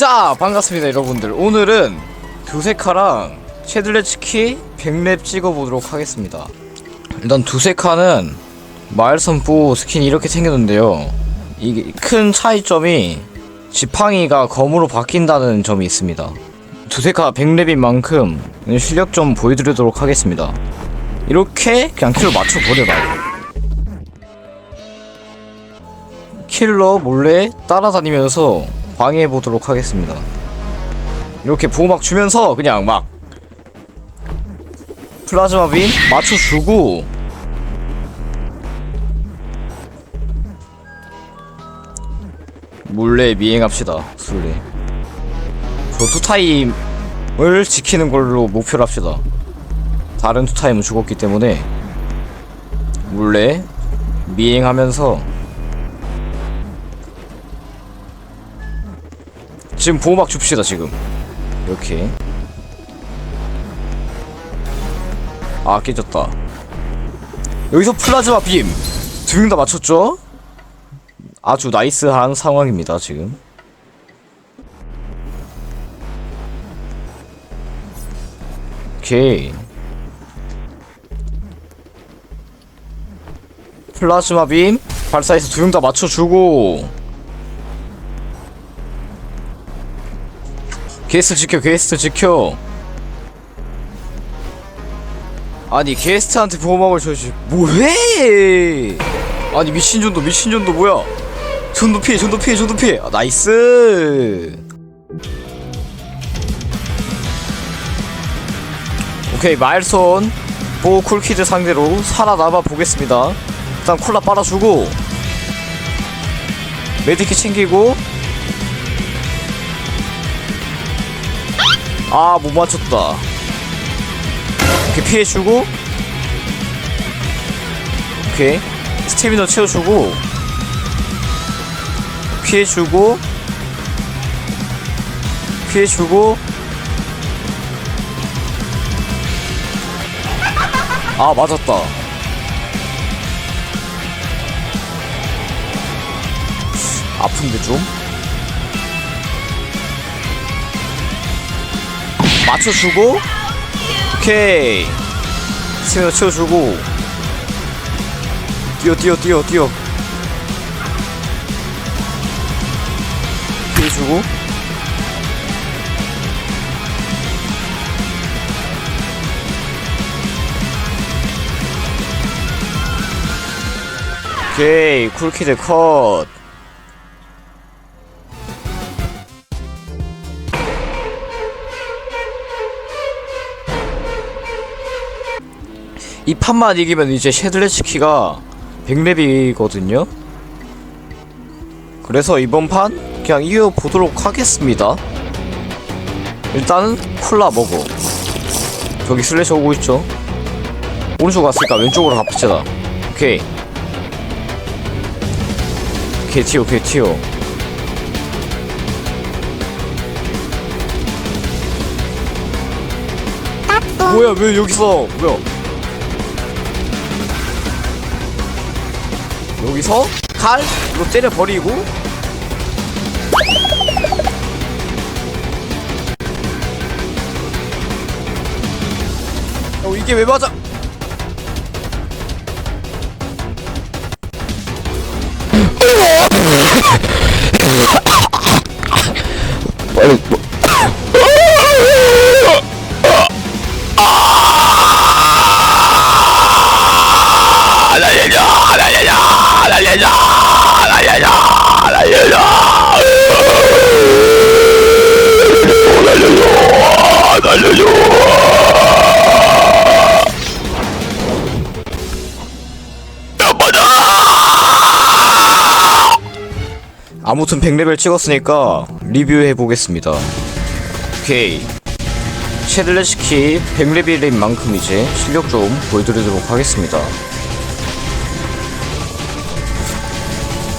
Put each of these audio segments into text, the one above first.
자 반갑습니다 여러분들. 오늘은 두세카랑 쉐들레츠키 100렙 찍어보도록 하겠습니다. 일단 두세카는 마을선 보 스킨이 이렇게 생겼는데요. 이게 큰 차이점이 지팡이가 검으로 바뀐다는 점이 있습니다. 두세카 100렙인 만큼 실력 좀 보여드리도록 하겠습니다. 이렇게 그냥 킬로 맞춰버려라 킬러 몰래 따라다니면서 방해해 보도록 하겠습니다. 이렇게 보호막 주면서 그냥 막 플라즈마 빔 맞춰주고 몰래 미행합시다 술래 저 투타임을 지키는 걸로 목표로 합시다 다른 투타임은 죽었기 때문에 몰래 미행하면서 지금 보호막 줍시다 지금. 이렇게. 아 깨졌다. 여기서 플라즈마 빔 두 명 다 맞췄죠? 아주 나이스한 상황입니다 지금. 오케이. 플라즈마 빔. 발사해서 두 명 다 맞춰주고 게스트 지켜 게스트 지켜. 아니 게스트한테 보호막을 줘야지. 뭐해? 아니 미친전도 미친전도 뭐야? 전도 피해 전도 피해 전도 피해. 아, 나이스. 오케이 마일손 보 쿨키드 상대로 살아남아 보겠습니다. 일단 콜라 빨아주고 메디키 챙기고 아, 못 맞췄다. 이렇게 피해주고. 오케이. 스태미너 채워주고. 피해주고. 피해주고. 아, 맞았다. 아픈데 좀? 맞춰주고 오케이. 스피너 채워주고. 뛰어 뛰어 뛰어 뛰어. 피해주고. 오케이. 쿨키드 컷 이 판만 이기면 이제 쉐들레츠 키가 100렙이거든요. 그래서 이번 판 그냥 이어보도록 하겠습니다. 일단은 콜라 먹어. 저기 슬래시 오고 있죠? 오른쪽 갔으니까 왼쪽으로 갑시다 오케이. 오케이 튀어 오케이 튀어. 뭐야 왜 여기서 뭐야 여기서 칼로 때려 버리고. 어 이게 왜 맞아 아무튼 100레벨 찍었으니까 리뷰해 보겠습니다. 오케이. 쉐들레시키 100레벨인 만큼 이제 실력 좀 보여드리도록 하겠습니다.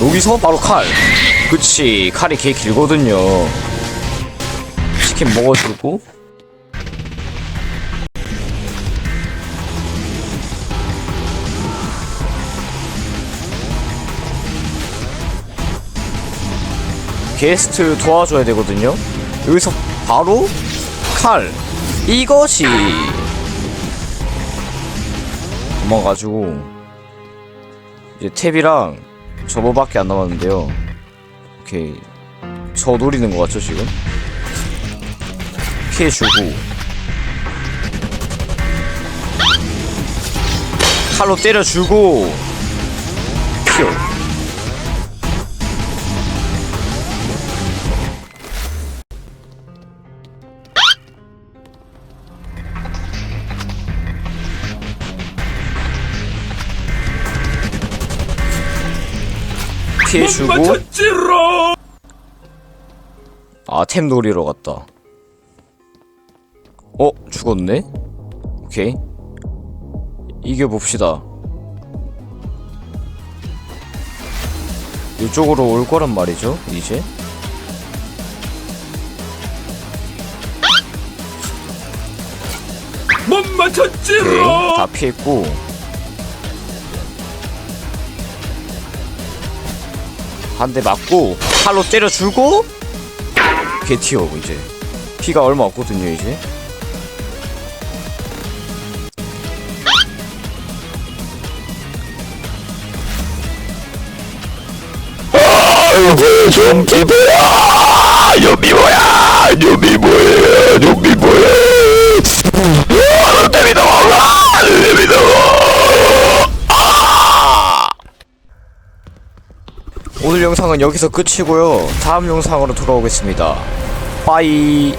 여기서 바로 칼. 그치, 칼이 개 길거든요. 치킨 먹어주고. 게스트 도와줘야 되거든요. 여기서 바로 칼 이것이 도망가지고 이제 탭이랑 저거밖에 안 남았는데요. 오케이 저 노리는 것 같죠 지금? 피해주고 칼로 때려주고 큐 피해주고. 아템 노리러 갔다. 어 죽었네? 오케이. 이겨봅시다. 이쪽으로 올 거란 말이죠 이제? 못 맞췄지롱 다 피했고 한 대 맞고 칼로 때려주고 개튀어 이제. 피가 얼마 없거든요 이제. 좀비 뭐야! 좀비 뭐야! 좀비 뭐야! 좀비 뭐야 영상은 여기서 끝이고요. 다음 영상으로 돌아오겠습니다. 빠이